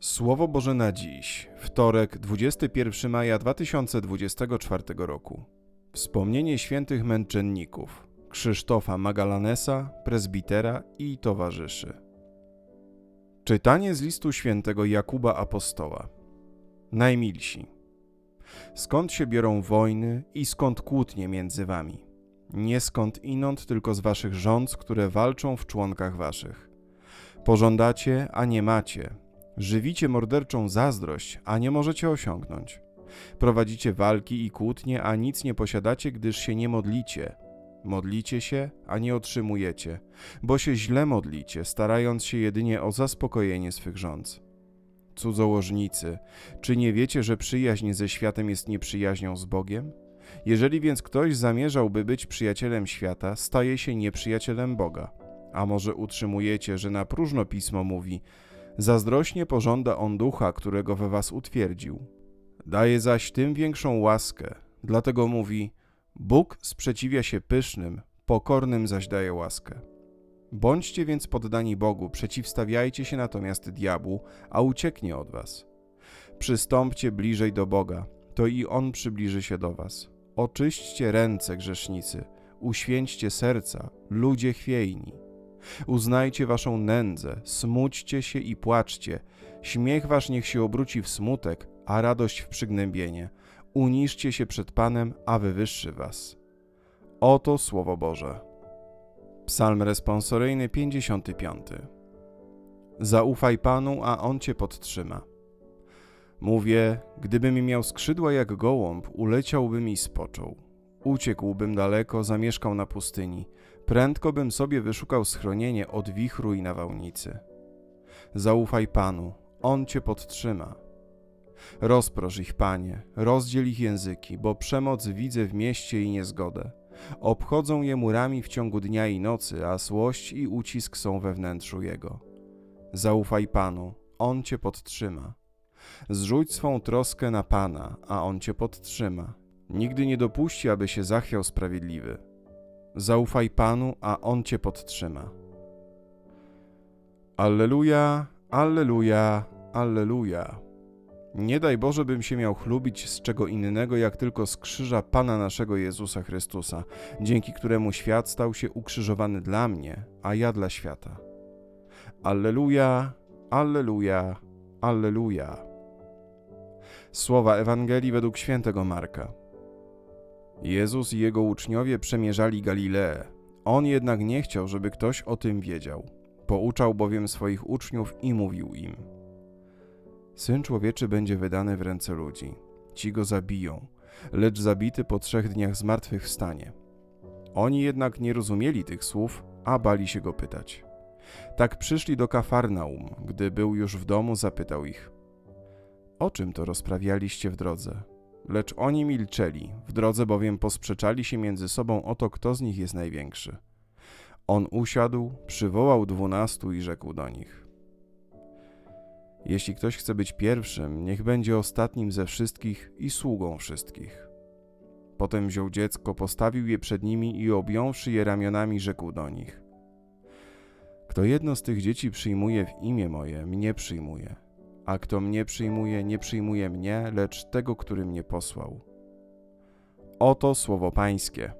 Słowo Boże na dziś, wtorek, 21 maja 2024 roku. Wspomnienie świętych męczenników Krzysztofa Magalanesa, prezbitera i towarzyszy. Czytanie z listu świętego Jakuba Apostoła. Najmilsi. Skąd się biorą wojny i skąd kłótnie między wami? Nie skąd inąd, tylko z waszych rządz, które walczą w członkach waszych. Pożądacie, a nie macie. Żywicie morderczą zazdrość, a nie możecie osiągnąć. Prowadzicie walki i kłótnie, a nic nie posiadacie, gdyż się nie modlicie. Modlicie się, a nie otrzymujecie, bo się źle modlicie, starając się jedynie o zaspokojenie swych rządz. Cudzołożnicy, czy nie wiecie, że przyjaźń ze światem jest nieprzyjaźnią z Bogiem? Jeżeli więc ktoś zamierzałby być przyjacielem świata, staje się nieprzyjacielem Boga. A może utrzymujecie, że na próżno pismo mówi: Zazdrośnie pożąda on ducha, którego we was utwierdził. Daje zaś tym większą łaskę, dlatego mówi: Bóg sprzeciwia się pysznym, pokornym zaś daje łaskę. Bądźcie więc poddani Bogu, przeciwstawiajcie się natomiast diabłu, a ucieknie od was. Przystąpcie bliżej do Boga, to i On przybliży się do was. Oczyśćcie ręce, grzesznicy, uświęćcie serca, ludzie chwiejni. Uznajcie waszą nędzę, smućcie się i płaczcie. Śmiech wasz niech się obróci w smutek, a radość w przygnębienie. Uniżcie się przed Panem, a wywyższy was. Oto Słowo Boże. Psalm responsoryjny 55. Zaufaj Panu, a On cię podtrzyma. Mówię, gdybym miał skrzydła jak gołąb, uleciałbym i spoczął. Uciekłbym daleko, zamieszkał na pustyni. Prędko bym sobie wyszukał schronienie od wichru i nawałnicy. Zaufaj Panu, On cię podtrzyma. Rozprosz ich, Panie, rozdziel ich języki, bo przemoc widzę w mieście i niezgodę. Obchodzą je murami w ciągu dnia i nocy, a złość i ucisk są we wnętrzu jego. Zaufaj Panu, On cię podtrzyma. Zrzuć swą troskę na Pana, a On cię podtrzyma. Nigdy nie dopuści, aby się zachwiał sprawiedliwy. Zaufaj Panu, a On cię podtrzyma. Alleluja, alleluja, alleluja. Nie daj Boże, bym się miał chlubić z czego innego, jak tylko z krzyża Pana naszego Jezusa Chrystusa, dzięki któremu świat stał się ukrzyżowany dla mnie, a ja dla świata. Alleluja, alleluja, alleluja. Słowa Ewangelii według świętego Marka. Jezus i jego uczniowie przemierzali Galileę. On jednak nie chciał, żeby ktoś o tym wiedział. Pouczał bowiem swoich uczniów i mówił im: Syn człowieczy będzie wydany w ręce ludzi. Ci go zabiją, lecz zabity po trzech dniach zmartwychwstanie. Oni jednak nie rozumieli tych słów, a bali się go pytać. Tak przyszli do Kafarnaum. Gdy był już w domu, zapytał ich: O czym to rozprawialiście w drodze? Lecz oni milczeli, w drodze bowiem posprzeczali się między sobą o to, kto z nich jest największy. On usiadł, przywołał dwunastu i rzekł do nich: Jeśli ktoś chce być pierwszym, niech będzie ostatnim ze wszystkich i sługą wszystkich. Potem wziął dziecko, postawił je przed nimi i objąwszy je ramionami, rzekł do nich: Kto jedno z tych dzieci przyjmuje w imię moje, mnie przyjmuje a kto mnie przyjmuje, nie przyjmuje mnie, lecz tego, który mnie posłał. Oto słowo Pańskie.